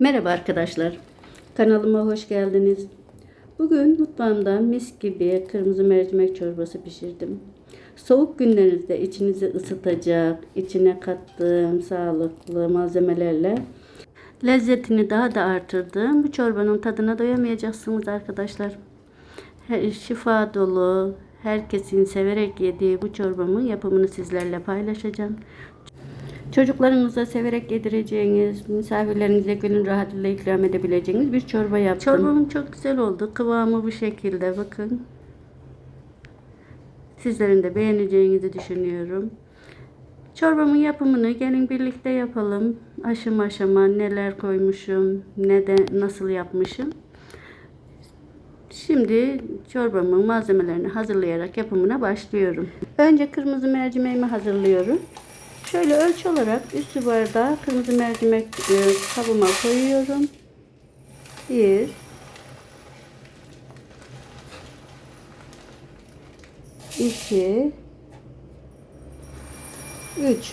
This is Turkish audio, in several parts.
Merhaba arkadaşlar. Kanalıma hoş geldiniz. Bugün mutfağımda mis gibi kırmızı mercimek çorbası pişirdim. Soğuk günlerinizde içinizi ısıtacak, içine kattığım sağlıklı malzemelerle lezzetini daha da artırdığım bu çorbanın tadına doyamayacaksınız arkadaşlar. Her- Şifa dolu, herkesin severek yediği bu çorbamın yapımını sizlerle paylaşacağım. Çocuklarınıza severek yedireceğiniz, misafirlerinize gönül rahatlığıyla ikram edebileceğiniz bir çorba yaptım. Çorbamın çok güzel oldu. Kıvamı bu şekilde bakın. Sizlerin de beğeneceğinizi düşünüyorum. Çorbamın yapımını gelin birlikte yapalım. Aşama aşama neler koymuşum, ne de nasıl yapmışım. Şimdi çorbamın malzemelerini hazırlayarak yapımına başlıyorum. Önce kırmızı mercimeğimi hazırlıyorum. Şöyle ölçü olarak üstü bardağı kırmızı mercimek e, kabıma koyuyorum. Bir, iki, üç.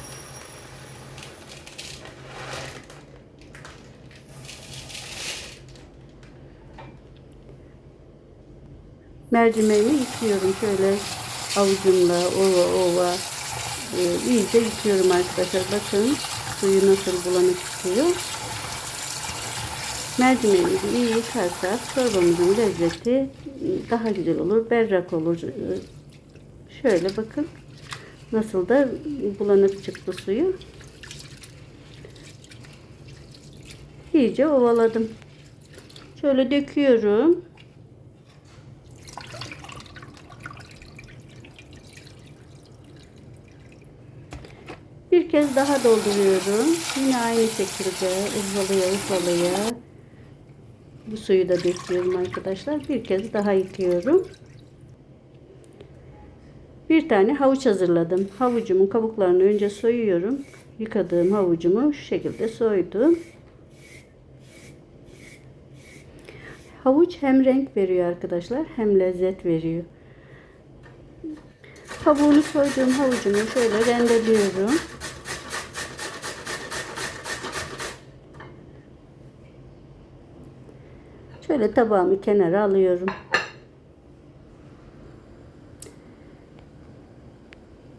Mercimeğimi yıkıyorum şöyle avucumla ova ova e, iyice yıkıyorum arkadaşlar. Bakın suyu nasıl bulanık çıkıyor. Mercimeğimizi iyi yıkarsak çorbamızın lezzeti daha güzel olur, berrak olur. Şöyle bakın nasıl da bulanık çıktı suyu. İyice ovaladım. Şöyle döküyorum. Bir kez daha dolduruyorum. Yine aynı şekilde ufalaya ufalaya bu suyu da döküyorum arkadaşlar. Bir kez daha yıkıyorum. Bir tane havuç hazırladım. Havucumun kabuklarını önce soyuyorum. Yıkadığım havucumu şu şekilde soydum. Havuç hem renk veriyor arkadaşlar hem lezzet veriyor. Kabuğunu soyduğum havucumu şöyle rendeliyorum. Şöyle tabağımı kenara alıyorum.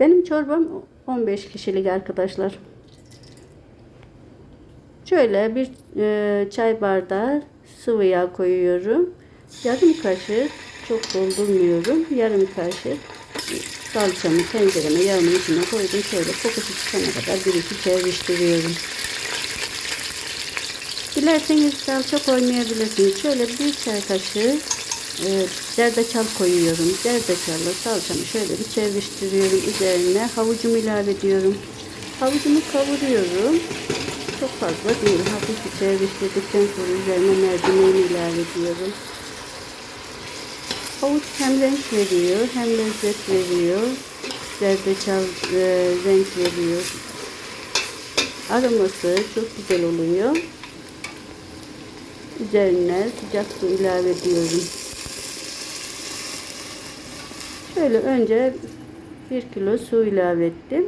Benim çorbam 15 kişilik arkadaşlar. Şöyle bir e, çay bardağı sıvı yağ koyuyorum. Yarım kaşık çok doldurmuyorum. Yarım kaşık salçamı tencereme yağımın içine koydum. Şöyle kokusu çıkana kadar bir iki çeviriştiriyorum. Dilerseniz salça koymayabilirsiniz. Şöyle bir çay kaşığı e, zerdeçal koyuyorum. Zerdeçalla salçamı şöyle bir çeviriştiriyorum. Üzerine havucumu ilave ediyorum. Havucumu kavuruyorum. Çok fazla değil. Hafif bir sonra üzerine mercimeğimi ilave ediyorum. Havuç hem renk veriyor hem lezzet veriyor. Zerdeçal e, renk veriyor. Aroması çok güzel oluyor. Üzerine sıcak su ilave ediyorum. Şöyle önce 1 kilo su ilave ettim.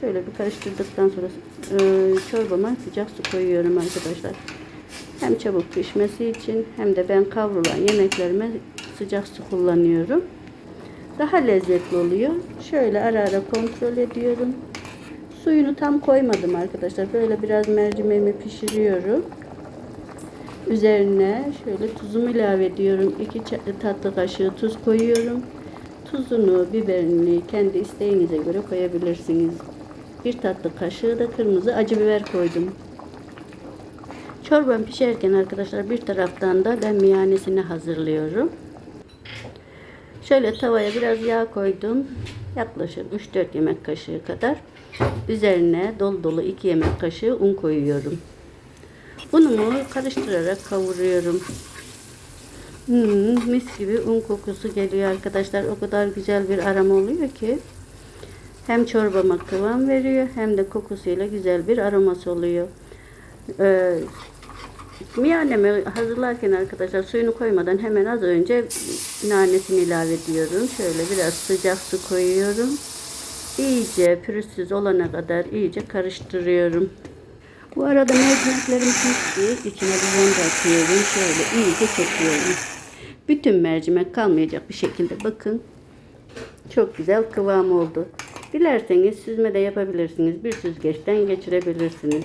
Şöyle bir karıştırdıktan sonra e, çorbama sıcak su koyuyorum arkadaşlar. Hem çabuk pişmesi için hem de ben kavrulan yemeklerime sıcak su kullanıyorum. Daha lezzetli oluyor. Şöyle ara ara kontrol ediyorum. Suyunu tam koymadım arkadaşlar. Böyle biraz mercimeğimi pişiriyorum. Üzerine şöyle tuzumu ilave ediyorum. 2 tatlı kaşığı tuz koyuyorum. Tuzunu, biberini kendi isteğinize göre koyabilirsiniz. Bir tatlı kaşığı da kırmızı acı biber koydum. Çorbam pişerken arkadaşlar bir taraftan da ben miyanesini hazırlıyorum. Şöyle tavaya biraz yağ koydum. Yaklaşık 3-4 yemek kaşığı kadar. Üzerine dolu dolu 2 yemek kaşığı un koyuyorum. Unumu karıştırarak kavuruyorum. Hmm, mis gibi un kokusu geliyor arkadaşlar. O kadar güzel bir aroma oluyor ki. Hem çorbama kıvam veriyor hem de kokusuyla güzel bir aroması oluyor. Ee, Miyanemi hazırlarken arkadaşlar suyunu koymadan hemen az önce nanesini ilave ediyorum. Şöyle biraz sıcak su koyuyorum. İyice pürüzsüz olana kadar iyice karıştırıyorum. Bu arada mercimeklerim pişti. İçine limon da atıyorum. Şöyle iyice çekiyorum. Bütün mercimek kalmayacak bir şekilde bakın. Çok güzel kıvam oldu. Dilerseniz süzme de yapabilirsiniz. Bir süzgeçten geçirebilirsiniz.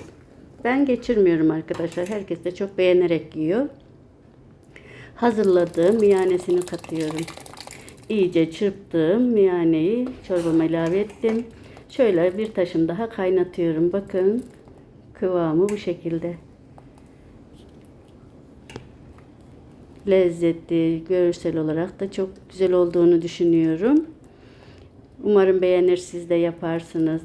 Ben geçirmiyorum arkadaşlar. Herkes de çok beğenerek yiyor. Hazırladığım miyanesini katıyorum. İyice çırptığım miyaneyi çorbama ilave ettim. Şöyle bir taşım daha kaynatıyorum. Bakın kıvamı bu şekilde. Lezzeti, görsel olarak da çok güzel olduğunu düşünüyorum. Umarım beğenir siz de yaparsınız.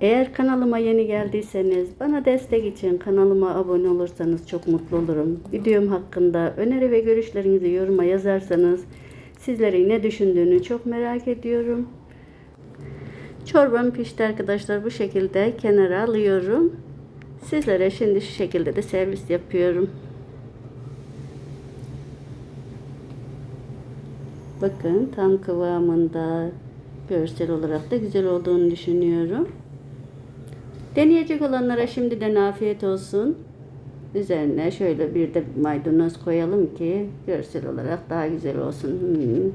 Eğer kanalıma yeni geldiyseniz bana destek için kanalıma abone olursanız çok mutlu olurum. Videom hakkında öneri ve görüşlerinizi yoruma yazarsanız sizlerin ne düşündüğünü çok merak ediyorum. Çorbam pişti arkadaşlar. Bu şekilde kenara alıyorum. Sizlere şimdi şu şekilde de servis yapıyorum. Bakın tam kıvamında görsel olarak da güzel olduğunu düşünüyorum. Deneyecek olanlara şimdiden afiyet olsun. Üzerine şöyle bir de maydanoz koyalım ki görsel olarak daha güzel olsun. Hmm,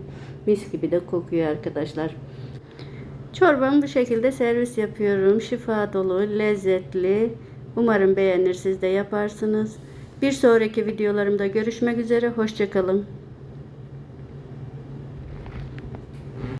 mis gibi de kokuyor arkadaşlar. Çorbamı bu şekilde servis yapıyorum. Şifa dolu, lezzetli. Umarım beğenir siz de yaparsınız. Bir sonraki videolarımda görüşmek üzere. Hoşçakalın.